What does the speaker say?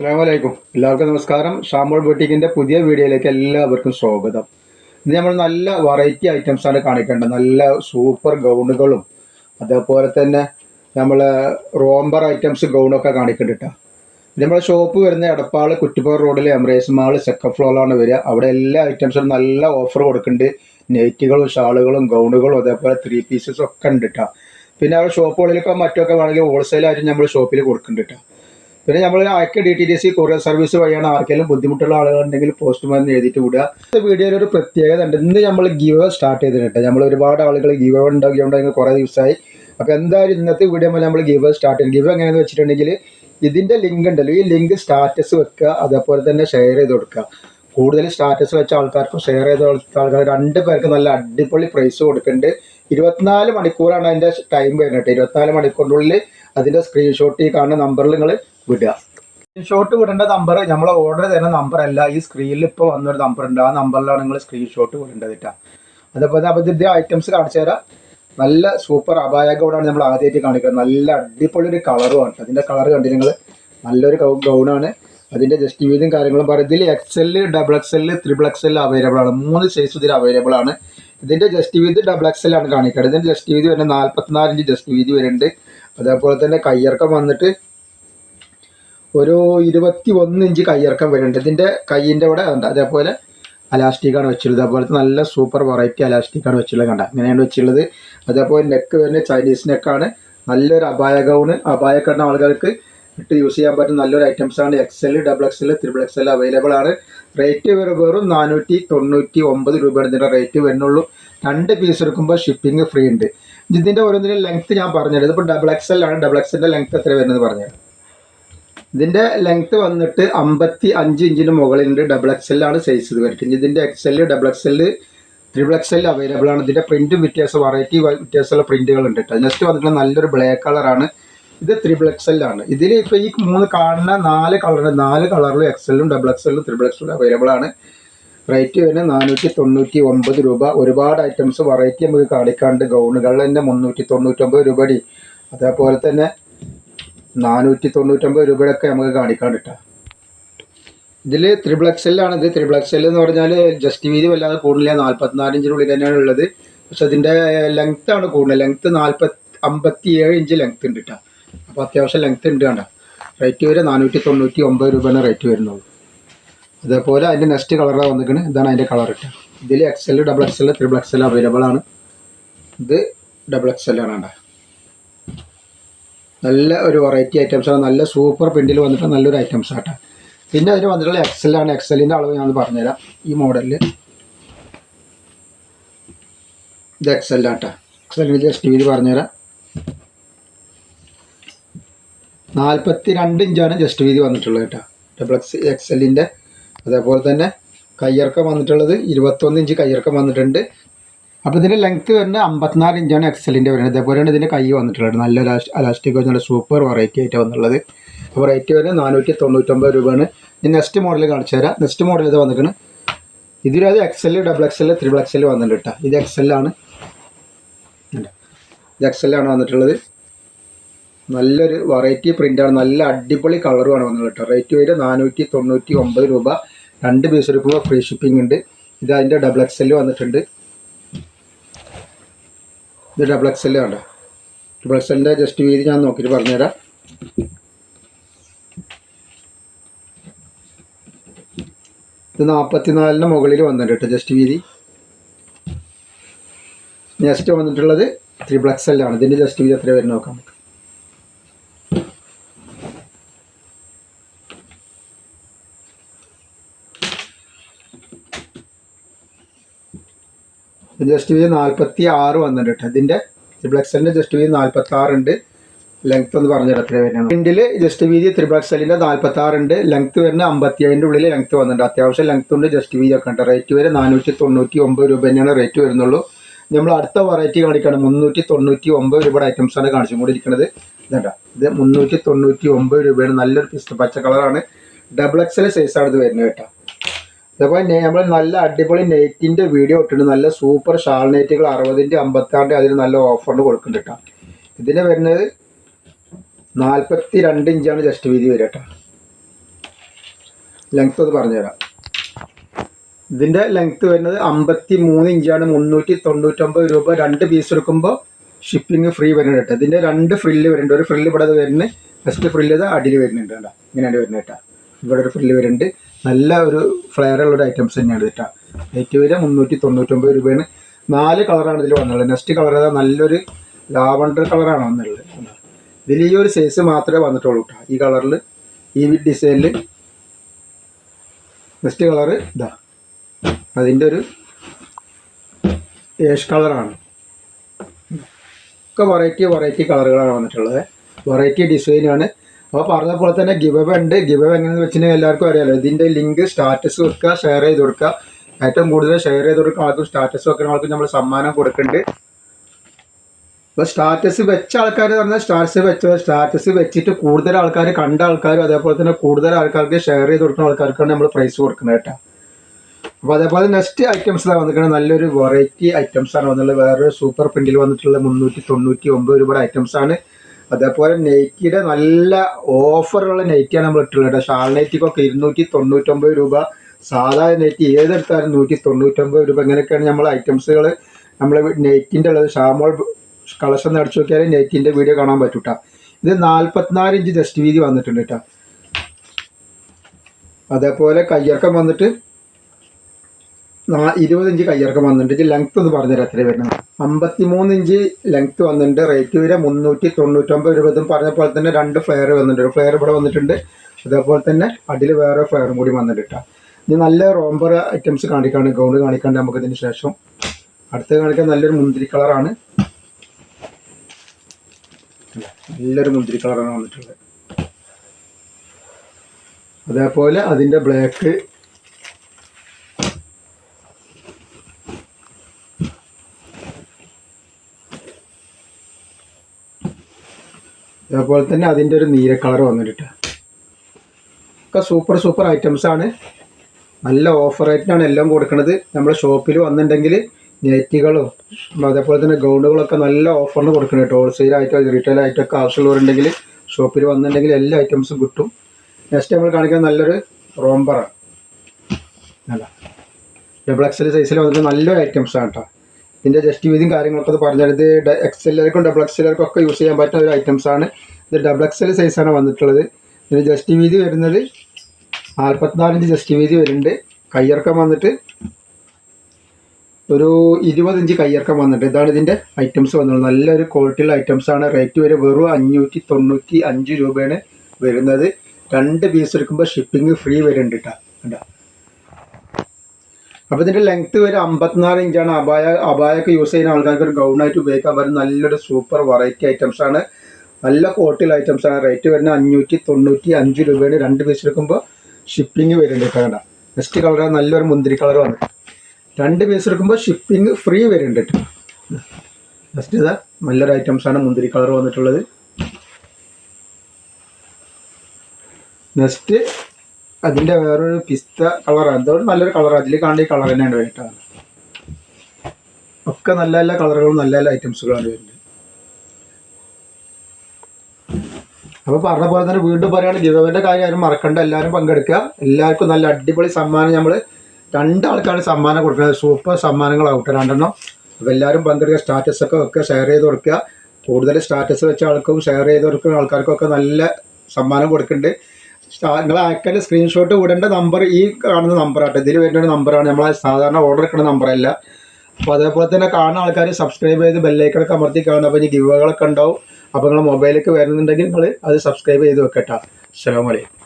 അസ്സാമലൈക്കും എല്ലാവർക്കും നമസ്കാരം. ഷാമോൾ ബൊട്ടിക്കിന്റെ പുതിയ വീഡിയോയിലേക്ക് എല്ലാവർക്കും സ്വാഗതം. ഇന്ന് നമ്മൾ നല്ല വെറൈറ്റി ഐറ്റംസ് ആണ് കാണിക്കേണ്ടത്. നല്ല സൂപ്പർ ഗൗണുകളും അതേപോലെ തന്നെ നമ്മൾ റോംബർ ഐറ്റംസ് ഗൗണൊക്കെ കാണിക്കുന്നുണ്ട് കേട്ടോ നമ്മുടെ ഷോപ്പ് വരുന്ന എടപ്പാൾ കുറ്റിപ്പുറ റോഡിൽ എംറേസ് മാൾ സെക്കൻഡ് ഫ്ലോറിലാണ് വരിക. അവിടെ എല്ലാ ഐറ്റംസും നല്ല ഓഫർ കൊടുക്കുന്നുണ്ട്. നെയ്റ്റുകളും ഷാളുകളും ഗൗണുകളും അതേപോലെ ത്രീ പീസസ് ഒക്കെ ഉണ്ട് പിന്നെ അവിടെ ഷോപ്പുകളിലൊക്കെ മറ്റൊക്കെ വേണമെങ്കിൽ ഹോൾസെയിലായിട്ട് നമ്മൾ ഷോപ്പിൽ കൊടുക്കുന്നുണ്ട് പിന്നെ നമ്മൾ അയക്ക D T D C courier service വഴിയാണ് ആർക്കെങ്കിലും ബുദ്ധിമുട്ടുള്ള ആളുകളുണ്ടെങ്കിൽ പോസ്റ്റ്മാൻ എഴുതിയിട്ട് വിടുക. ഈ വീഡിയോയിൽ ഒരു പ്രത്യേകത ഉണ്ട്. ഇന്ന് നമ്മൾ ഗീവ് സ്റ്റാർട്ട് ചെയ്തിട്ടുണ്ട് നമ്മൾ ഒരുപാട് ആളുകൾ ഗീവ് ഉണ്ടാക്കിയുണ്ടെങ്കിൽ കുറേ ദിവസമായി. അപ്പോൾ എന്തായാലും ഇന്നത്തെ വീഡിയോ നമ്മൾ ഗീവ് സ്റ്റാർട്ട് ചെയ്യും ഗീവ് എങ്ങനെയാണെന്ന് വെച്ചിട്ടുണ്ടെങ്കിൽ ഇതിന്റെ ലിങ്ക് ഉണ്ടല്ലോ. ഈ ലിങ്ക് സ്റ്റാറ്റസ് വെക്കുക അതേപോലെ തന്നെ ഷെയർ ചെയ്ത് കൊടുക്കുക. കൂടുതൽ സ്റ്റാറ്റസ് വെച്ച ആൾക്കാർക്ക് ഷെയർ ചെയ്ത ആൾക്കാർ രണ്ട് പേർക്ക് നല്ല അടിപൊളി പ്രൈസ് കൊടുക്കുന്നുണ്ട്. ഇരുപത്തിനാല് മണിക്കൂറാണ് അതിന്റെ ടൈം വരുന്നത് ഇരുപത്തിനാല് മണിക്കൂറിനുള്ളിൽ അതിന്റെ സ്ക്രീൻഷോട്ട് ഈ കാണുന്ന നമ്പറിൽ നിങ്ങൾ വിടുക. സ്ക്രീൻഷോട്ട് വിടേണ്ട നമ്പർ നമ്മൾ ഓർഡർ തരുന്ന നമ്പർ അല്ല. ഈ സ്ക്രീനിൽ ഇപ്പോൾ വന്നൊരു നമ്പർ ഉണ്ട്. ആ നമ്പറിലാണ് നിങ്ങൾ സ്ക്രീൻഷോട്ട് വിടേണ്ടത് കേട്ടോ അതേപോലെ അപ്പോൾ ഐറ്റംസ് കാണിച്ചു തരാം. നല്ല സൂപ്പർ അപായ ഗൗണാണ് നമ്മൾ ആദ്യമായിട്ട് കാണിക്കുന്നത്. നല്ല അടിപൊളി ഒരു കളറുമാണ് അതിന്റെ കളർ കണ്ടില്ല നിങ്ങൾ നല്ലൊരു ഗൗണാണ് അതിന്റെ ജസ്റ്റ് വീതും കാര്യങ്ങളും പറയും. ഇതിൽ XL double X L triple X L available ആണ്. മൂന്ന് സൈസ് ഇതിൽ അവൈലബിൾ ആണ്. ഇതിന്റെ ജസ്റ്റ് വീതി ഡബിൾ എക്സെൽ ആണ് കാണിക്കുന്നത് ഇതിന്റെ ജസ്റ്റ് വീതി വരുന്നത് നാൽപ്പത്തിനാല് ഇഞ്ച് ജസ്റ്റ് വീതി വരുന്നുണ്ട്. അതേപോലെ തന്നെ കയ്യിറക്കം വന്നിട്ട് ഒരു ഇരുപത്തി ഒന്ന് ഇഞ്ച് കയ്യിറക്കം വരുന്നുണ്ട്. ഇതിന്റെ കയ്യിന്റെ അവിടെ ഉണ്ട് അതേപോലെ അലാസ്റ്റിക്കാണ് വെച്ചിട്ടുള്ളത്. അതുപോലെ നല്ല സൂപ്പർ വെറൈറ്റി അലാസ്റ്റിക്കാണ് വെച്ചിട്ടുള്ളത് കണ്ട? അങ്ങനെയാണ് വെച്ചിട്ടുള്ളത്. അതേപോലെ നെക്ക് വരുന്ന ചൈനീസ് നെക്കാണ് നല്ലൊരു അപായ ഗൗണ് അപായ കണ്ട ആളുകൾക്ക് ഇട്ട് യൂസ് ചെയ്യാൻ പറ്റുന്ന നല്ലൊരു ഐറ്റംസ് ആണ്. XL double XL triple XL available ആണ്. റേറ്റ് വരും വെറും നാനൂറ്റി തൊണ്ണൂറ്റി ഒമ്പത് രൂപയാണ് ഇതിന്റെ റേറ്റ് വരുന്നുള്ളൂ. രണ്ട് പീസ് എടുക്കുമ്പോൾ ഷിപ്പിംഗ് ഫ്രീ ഉണ്ട്. ഇതിന്റെ ഓരോന്നിന്റെ ലെങ്ത്ത് ഞാൻ പറഞ്ഞത് ഇതിപ്പോൾ ഡബിൾ എക്സൽ ആണ്. ഡബിൾ എക്സലിന്റെ ലെങ്ത്ത് എത്ര വരുന്നത് പറഞ്ഞത് ഇതിന്റെ ലെങ്ത്ത് വന്നിട്ട് അമ്പത്തി അഞ്ച് ഇഞ്ചിന് മുകളിലുണ്ട്. ഡബിൾ എക്സ് ആണ് സൈസ് ഇത് വരയ്ക്കുന്നത്. ഇതിന്റെ X XL double X XL triple XL available ആണ്. ഇതിന്റെ പ്രിന്റും വ്യത്യാസം വെറൈറ്റി വ്യത്യാസമുള്ള പ്രിന്റുകൾ ഉണ്ട് കേട്ടോ നെക്സ്റ്റ് വന്നിട്ട് നല്ലൊരു ബ്ലാക്ക് കളറാണ് ഇത് ത്രിബിൾ എക്സൽ ആണ്. ഇതിൽ ഇപ്പോൾ ഈ മൂന്ന് കാണുന്ന നാല് കളറുണ്ട് നാല് കളറിലും എക്സലും ഡബിൾ എക്സ് എക്സലും ത്രിബിൾ എല്ലും അവൈലബിൾ ആണ്. റേറ്റ് വരുന്നത് നാനൂറ്റി തൊണ്ണൂറ്റി ഒമ്പത് രൂപ. ഒരുപാട് ഐറ്റംസ് വെറൈറ്റി നമുക്ക് കാണിക്കാണ്ട് ഗൗണുകളിൽ തന്നെ മുന്നൂറ്റി തൊണ്ണൂറ്റൊമ്പത് രൂപടി അതേപോലെ തന്നെ നാനൂറ്റി തൊണ്ണൂറ്റൊമ്പത് രൂപയുടെയൊക്കെ നമുക്ക് കാണിക്കാൻ കിട്ടാം ഇതിൽ ത്രിബിൾ എക്സലാണ് ഇത് ത്രിബിൾ എക്സൽ എന്ന് പറഞ്ഞാൽ ജസ്റ്റ് വീതി വല്ലാതെ കൂടുതലില്ല നാൽപ്പത്തിനാല് ഇഞ്ചിനുള്ളിൽ തന്നെയാണ് ഉള്ളത്. പക്ഷെ അതിന്റെ ലെങ്ത് ആണ് കൂടുതൽ. ലെങ്ത് നാൽപ്പത്തി അമ്പത്തി ഏഴ് ഇഞ്ച് ലെങ്ത് ഉണ്ട് കേട്ടോ അപ്പോൾ അത്യാവശ്യം ലെങ്ത് ഉണ്ട് കണ്ട. റേറ്റ് വരെ നാനൂറ്റി തൊണ്ണൂറ്റി ഒമ്പത് രൂപയാണ് റേറ്റ് വരുന്നത് അതേപോലെ അതിന്റെ നെക്സ്റ്റ് കളറാണ് വന്നിരിക്കുന്നത് ഇതാണ് അതിന്റെ കളർ ഇട്ടത് ഇതിൽ XL double XL triple L available ആണ്. ഇത് ഡബിൾ എക്സൽ ആണ് കേട്ടോ നല്ല ഒരു വെറൈറ്റി ഐറ്റംസ് ആണ്. നല്ല സൂപ്പർ പ്രിന്റിൽ വന്നിട്ട് നല്ലൊരു ഐറ്റംസ് ആട്ടെ പിന്നെ അതിന് വന്നിട്ടുള്ള എക്സലാണ് എക്സലിന്റെ അളവ് ഞാൻ പറഞ്ഞുതരാം. ഈ മോഡലിൽ ഇത് എക്സലാട്ടാ എക്സലിന്റെ ജസ്റ്റ് വീതി പറഞ്ഞുതരാം. നാൽപ്പത്തി രണ്ട് ഇഞ്ചാണ് ജസ്റ്റ് വീതി വന്നിട്ടുള്ളത് കേട്ടോ ഡബിൾ എക്സ് എക്സലിന്റെ അതേപോലെ തന്നെ കയ്യിറക്കം വന്നിട്ടുള്ളത് ഇരുപത്തൊന്ന് ഇഞ്ച് കയ്യിറക്കം വന്നിട്ടുണ്ട്. അപ്പോൾ ഇതിന്റെ ലെങ്ത് വരുന്നത് അമ്പത്തിനാല് ഇഞ്ചാണ് എക്സലിന്റെ വരുന്നത്. അതേപോലെയാണ് ഇതിന്റെ കൈ വന്നിട്ടുള്ളത്. നല്ല അലാസ്റ്റിക് നല്ല സൂപ്പർ വെറൈറ്റി ആയിട്ട് വന്നുള്ളത് അപ്പോൾ റേറ്റ് വരുന്നത് നാനൂറ്റി തൊണ്ണൂറ്റൊമ്പത് രൂപയാണ്. ഇനി നെക്സ്റ്റ് മോഡൽ കാണിച്ചു തരാം. നെക്സ്റ്റ് മോഡൽ ഇത് വന്നിരിക്കുന്നത് ഇതിലത് XL double XL triple XL വന്നിട്ടുണ്ട് കേട്ടോ ഇത് എക്സലാണ് ഇത് എക്സലാണ് വന്നിട്ടുള്ളത്. നല്ലൊരു വെറൈറ്റി പ്രിന്റാണ് നല്ല അടിപൊളി കളറുമാണ് വന്നിട്ടുള്ളത് കേട്ടോ റേറ്റ് വരെ നാനൂറ്റി തൊണ്ണൂറ്റി ഒമ്പത് രൂപ. രണ്ട് പീസ് എടുക്കുമ്പോൾ ഫ്രീ ഷിപ്പിംഗ് ഉണ്ട്. ഇത് അതിന്റെ ഡബിൾ എക്സൽ വന്നിട്ടുണ്ട്. ഇത് ഡബിൾ എക്സ് എൽ കണ്ട ഡബിൾ എക്സ് എല്ലിന്റെ ജസ്റ്റ് വീതി ഞാൻ നോക്കിയിട്ട് പറഞ്ഞുതരാം. ഇത് നാൽപ്പത്തിനാലിന് മുകളിൽ വന്നിട്ടുണ്ട് കേട്ടോ ജസ്റ്റ് വീതി. നെക്സ്റ്റ് വന്നിട്ടുള്ളത് ത്രിപ്ലക്സ് എല്ലാണ് ഇതിന്റെ ജസ്റ്റ് വീതി എത്ര വരും നോക്കാം. നമുക്ക് ജസ്റ്റ് വീതി നാൽപ്പത്തി ആറ് വന്നിട്ടുണ്ട് കേട്ടോ ഇതിന്റെ ത്രിബ്ലക്സലിന്റെ ജസ്റ്റ് വീതി നാൽപ്പത്തി ആറുണ്ട് ലെങ്ത് എന്ന് പറഞ്ഞുതരാം എത്ര വരുന്നത് പ്രിന്റിൽ ജസ്റ്റ് വീതി ത്രിബ്ലക്സലിന്റെ നാൽപ്പത്തി ആറുണ്ട് ലെങ്ത് വരുന്ന അമ്പത്തി ഏഴിന്റെ ഉള്ളിൽ ലെങ്ത് വന്നിട്ടുണ്ട്. അത്യാവശ്യം ലെങ്ത് ഉണ്ട് ജസ്റ്റ് വീതി ഒക്കെ ഉണ്ട് റേറ്റ് വരെ നാനൂറ്റി തൊണ്ണൂറ്റി ഒമ്പത് രൂപ തന്നെയാണ് റേറ്റ് വരുന്നുള്ളൂ. നമ്മൾ അടുത്ത വെറൈറ്റി കാണിക്കുകയാണ് മുന്നൂറ്റി തൊണ്ണൂറ്റി ഒമ്പത് രൂപയുടെ ഐറ്റംസ് ആണ് കൊണ്ടിരിക്കുന്നത്. ഇതണ്ട ഇത് മുന്നൂറ്റി തൊണ്ണൂറ്റി ഒമ്പത് രൂപയാണ്. നല്ലൊരു പിസ്ത പച്ച കളറാണ് ഡബിൾ എക്സൽ സൈസാണ് ഇത് വരുന്നത് കേട്ടോ. അതേപോലെ നമ്മൾ നല്ല അടിപൊളി നെറ്റിന്റെ വീഡിയോ ഇട്ടിട്ടുണ്ട്. നല്ല സൂപ്പർ ഷാൾ നെറ്റുകൾ അറുപതിന്റെ അമ്പത്താണ്ട് അതിന് നല്ല ഓഫറിന് കൊടുക്കുന്നുണ്ട് കേട്ടോ ഇതിന് വരുന്നത് നാൽപ്പത്തി രണ്ട് ഇഞ്ചാണ് ജസ്റ്റ് വീതി വരിക കേട്ടോ ലെങ്ത് അത് പറഞ്ഞുതരാം. ഇതിന്റെ ലെങ്ത് വരുന്നത് അമ്പത്തി മൂന്ന് ഇഞ്ചാണ്. മുന്നൂറ്റി തൊണ്ണൂറ്റൊമ്പത് രൂപ രണ്ട് പീസ് എടുക്കുമ്പോൾ ഷിപ്പിംഗ് ഫ്രീ വരുന്നുണ്ട് കേട്ടോ ഇതിന്റെ രണ്ട് ഫ്രില്ല് വരുന്നുണ്ട്. ഒരു ഫ്രില്ല് ഇവിടെ വരുന്നത് ഫസ്റ്റ് ഫ്രില്ല് ഇത് അടിയിൽ വരുന്നുണ്ട് കേട്ടോ ഇങ്ങനെയാണ് വരുന്നത് കേട്ടോ ഇവിടെ ഒരു ഫ്രില്ല് വരുന്നുണ്ട്. നല്ല ഒരു ഫ്ലെയർ ഉള്ള ഒരു ഐറ്റംസ് തന്നെയാണ് കേട്ടോ റേറ്റ് വരിക മുന്നൂറ്റി തൊണ്ണൂറ്റൊമ്പത് രൂപയാണ്. നാല് കളറാണ് ഇതിൽ വന്നുള്ളത് നെക്സ്റ്റ് കളർ ഏതാ? നല്ലൊരു ലാവണ്ടർ കളറാണ് കണ്ടോ? ഇതിൽ ഈ ഒരു സൈസ് മാത്രമേ വന്നിട്ടുള്ളൂ കേട്ടോ ഈ കളറിൽ ഈ ഡിസൈനിൽ നെക്സ്റ്റ് കളർ ഇതാ. അതിന്റെ ഒരു ഏഷ് കളറാണ് ഒക്കെ വെറൈറ്റി വെറൈറ്റി കളറുകളാണ് വന്നിട്ടുള്ളത്. വെറൈറ്റി ഡിസൈനാണ് അപ്പോൾ പറഞ്ഞ പോലെ തന്നെ ഗിവ് ഉണ്ട്. ഗിവ് എങ്ങനെയെന്ന് വെച്ചിട്ടുണ്ടെങ്കിൽ എല്ലാവർക്കും അറിയാലോ. ഇതിന്റെ ലിങ്ക് സ്റ്റാറ്റസ് വെക്കുക ഷെയർ ചെയ്ത് കൊടുക്കുക. ഏറ്റവും കൂടുതൽ ഷെയർ ചെയ്ത് കൊടുക്കുന്ന ആൾക്കും സ്റ്റാറ്റസ് വെക്കുന്ന ആൾക്കും നമ്മൾ സമ്മാനം കൊടുക്കുന്നുണ്ട്. അപ്പോൾ സ്റ്റാറ്റസ് വെച്ച ആൾക്കാർ പറഞ്ഞാൽ സ്റ്റാറ്റസ് വെച്ച സ്റ്റാറ്റസ് വെച്ചിട്ട് കൂടുതൽ ആൾക്കാർ കണ്ട ആൾക്കാരും അതേപോലെ തന്നെ കൂടുതൽ ആൾക്കാർക്ക് ഷെയർ ചെയ്ത് കൊടുക്കുന്ന ആൾക്കാർക്കാണ് നമ്മൾ പ്രൈസ് കൊടുക്കുന്നത് കേട്ടോ. അപ്പോൾ അതേപോലെ നെക്സ്റ്റ് ഐറ്റംസ് വന്നിരിക്കുന്നത് നല്ലൊരു വെറൈറ്റി ഐറ്റംസ് ആണ് വന്നുള്ളത് വേറൊരു സൂപ്പർ പ്രിന്റിൽ വന്നിട്ടുള്ള മുന്നൂറ്റി തൊണ്ണൂറ്റി ഒമ്പത് രൂപയുടെ ഐറ്റംസ് ആണ്. അതേപോലെ നൈക്കിയുടെ നല്ല ഓഫറുള്ള നൈറ്റിയാണ് നമ്മൾ ഇട്ടുള്ളത് ഷാൾ നൈറ്റിക്കൊക്കെ ഇരുന്നൂറ്റി തൊണ്ണൂറ്റൊമ്പത് രൂപ. സാധാരണ നൈറ്റി ഏതെടുത്താലും നൂറ്റി തൊണ്ണൂറ്റൊമ്പത് രൂപ. ഇങ്ങനെയൊക്കെയാണ് നമ്മൾ ഐറ്റംസുകൾ നമ്മൾ നെയ്റ്റിന്റെ ഉള്ളത്. ഷാമോൾ കളക്ഷൻ അടിച്ചു നോക്കിയാൽ നെയ്റ്റിന്റെ വീഡിയോ കാണാൻ പറ്റൂട്ട ഇത് നാൽപ്പത്തിനാല് ഇഞ്ച് ജസ്റ്റ് വീതി വന്നിട്ടുണ്ട് കേട്ടോ അതേപോലെ കയ്യിറക്കം വന്നിട്ട് ഇരുപത് ഇഞ്ച് കയ്യിറക്കം വന്നിട്ടുണ്ട്. ഇത് ലെങ്ത് ഒന്ന് പറഞ്ഞുതരാം എത്ര വരുന്നത്. അമ്പത്തി മൂന്ന് ഇഞ്ച് ലെങ്ത് വന്നിട്ടുണ്ട്. റേറ്റ് വരെ മുന്നൂറ്റി തൊണ്ണൂറ്റൊമ്പത് രൂപ ഇതും പറഞ്ഞ പോലെ തന്നെ രണ്ട് ഫ്ലെയർ വന്നിട്ടുണ്ട്. ഒരു ഫ്ലെയർ ഇവിടെ വന്നിട്ടുണ്ട്. അതേപോലെ തന്നെ അതിൽ വേറെ ഫ്ലെയറും കൂടി വന്നിട്ടുണ്ട് ഇനി നല്ല റോംബർ ഐറ്റംസ് കാണിക്കാണ്. ഗൗണ്ട് കാണിക്കാണ്ട് നമുക്ക് ഇതിന് ശേഷം അടുത്ത് കാണിക്കാൻ നല്ലൊരു മുന്തിരി കളറാണ് നല്ലൊരു മുന്തിരി കളറാണ് വന്നിട്ടുള്ളത്. അതേപോലെ അതിന്റെ ബ്ലാക്ക് അതേപോലെ തന്നെ അതിന്റെ ഒരു നീല കളർ വന്നിട്ട് ഒക്കെ സൂപ്പർ സൂപ്പർ ഐറ്റംസ് ആണ്. നല്ല ഓഫർ റേറ്റിനാണ് എല്ലാം കൊടുക്കുന്നത് നമ്മൾ ഷോപ്പിൽ വന്നിട്ടുണ്ടെങ്കിൽ നെറ്റുകളും അതേപോലെ തന്നെ ഗൗണ്ടുകളൊക്കെ നല്ല ഓഫറിന് കൊടുക്കണം കേട്ടോ റീറ്റെയിൽ ആയിട്ടോ ഒക്കെ ആവശ്യമുള്ളവരുണ്ടെങ്കിൽ ഷോപ്പിൽ വന്നിട്ടുണ്ടെങ്കിൽ എല്ലാ ഐറ്റംസും കിട്ടും. നെക്സ്റ്റ് നമ്മൾ കാണിക്കാൻ നല്ലൊരു റോംബറാണ് അല്ല ഡബിൾ എക്സൽ സൈസിൽ വന്നിട്ട് നല്ലൊരു ഐറ്റംസാണ് കേട്ടോ ഇതിന്റെ ജസ്റ്റ് വീതിയും കാര്യങ്ങളൊക്കെ അത് പറഞ്ഞാൽ ഇത് എക്സലർക്കും ഡബിൾ എക്സലർക്കും ഒക്കെ യൂസ് ചെയ്യാൻ പറ്റുന്ന ഒരു ഐറ്റംസ് ആണ്. ഇത് ഡബിൾ എക്സൽ സൈസാണ് വന്നിട്ടുള്ളത്. ഇതിന് ജസ്റ്റ് വീതി വരുന്നത് നാൽപ്പത്തിനാലിഞ്ച് ജസ്റ്റ് വീതി വരുന്നുണ്ട്. കയ്യിറക്കം വന്നിട്ട് ഒരു ഇരുപത് ഇഞ്ച് കയ്യിറക്കം വന്നിട്ട് ഇതാണ് ഇതിന്റെ ഐറ്റംസ് വന്നത് നല്ലൊരു ക്വാളിറ്റിയുള്ള ഐറ്റംസ് ആണ്. റേറ്റ് വരെ വെറും അഞ്ഞൂറ്റി തൊണ്ണൂറ്റി അഞ്ച് രൂപയാണ് വരുന്നത്. രണ്ട് പീസ് എടുക്കുമ്പോൾ ഷിപ്പിംഗ് ഫ്രീ വരുന്നുണ്ട് കേട്ടോ അപ്പോൾ ഇതിന്റെ ലെങ്ത് വരെ അമ്പത്തിനാല് ഇഞ്ചാണ് അബായ അബായൊക്കെ യൂസ് ചെയ്യുന്ന ആൾക്കാർക്ക് ഒരു ഗൗണായിട്ട് ഉപയോഗിക്കാൻ പറ്റുന്ന നല്ലൊരു സൂപ്പർ വെറൈറ്റി ഐറ്റംസ് ആണ്. നല്ല ക്വാളിറ്റിയുള്ള ഐറ്റംസ് ആണ്. റേറ്റ് വരുന്നത് അഞ്ഞൂറ്റി തൊണ്ണൂറ്റി അഞ്ച് രൂപയാണ്. രണ്ട് പീസ് എടുക്കുമ്പോൾ ഷിപ്പിംഗ് വരുന്നുണ്ട് കേട്ടോ നെക്സ്റ്റ് കളർ നല്ലൊരു മുന്തിരി കളർ വന്നു രണ്ട് പീസ് എടുക്കുമ്പോൾ ഷിപ്പിംഗ് ഫ്രീ വരുന്നുണ്ട് നെക്സ്റ്റ് ഇതാ. നല്ലൊരു ഐറ്റംസ് ആണ് മുന്തിരി കളർ വന്നിട്ടുള്ളത്. നെക്സ്റ്റ് അതിന്റെ വേറൊരു പിസ്ത കളറാണ് എന്തോ നല്ലൊരു കളർ അതിൽ ഈ കളർ തന്നെയാണ് വേണ്ടിയിട്ടാണ് ഒക്കെ നല്ല നല്ല കളറുകളും നല്ല നല്ല ഐറ്റംസുകളാണ് വരുന്നത്. അപ്പോൾ പറഞ്ഞ പോലെ തന്നെ വീണ്ടും പറയുകയാണ് ഗിവന്റെ കാര്യം ആരും മറക്കണ്ട. എല്ലാവരും പങ്കെടുക്കുക. എല്ലാവർക്കും നല്ല അടിപൊളി സമ്മാനം നമ്മൾ രണ്ടാൾക്കാണ് സമ്മാനം കൊടുക്കുന്നത്. സൂപ്പർ സമ്മാനങ്ങളാവട്ടെ രണ്ടെണ്ണം. അപ്പോൾ എല്ലാവരും പങ്കെടുക്കുക. സ്റ്റാറ്റസ് ഒക്കെ വെക്കുക ഷെയർ ചെയ്ത് കൊടുക്കുക. കൂടുതൽ സ്റ്റാറ്റസ് വെച്ച ആൾക്കും ഷെയർ ചെയ്ത് കൊടുക്കുന്ന ആൾക്കാർക്കും ഒക്കെ നല്ല സമ്മാനം കൊടുക്കുന്നുണ്ട്. നിങ്ങൾ അയക്കാൻ സ്ക്രീൻഷോട്ട് വിടേണ്ട നമ്പർ ഈ കാണുന്ന നമ്പറാട്ടോ ഇതിൽ വരുന്ന ഒരു നമ്പറാണ് നമ്മൾ സാധാരണ ഓർഡർ എടുക്കുന്ന നമ്പറല്ല അപ്പോൾ അതേപോലെ തന്നെ കാണുന്ന ആൾക്കാർ സബ്സ്ക്രൈബ് ചെയ്ത് ബെല്ലൈക്കണൊക്കെ അമർത്തി കാണും അപ്പോൾ ഇനി ഗിവുകളൊക്കെ ഉണ്ടാവും. അപ്പോൾ നിങ്ങളുടെ മൊബൈലിലേക്ക് വരുന്നുണ്ടെങ്കിൽ നിങ്ങൾ അത് സബ്സ്ക്രൈബ് ചെയ്ത് വെക്കട്ടോ. അസ്സാം അലൈക്കും.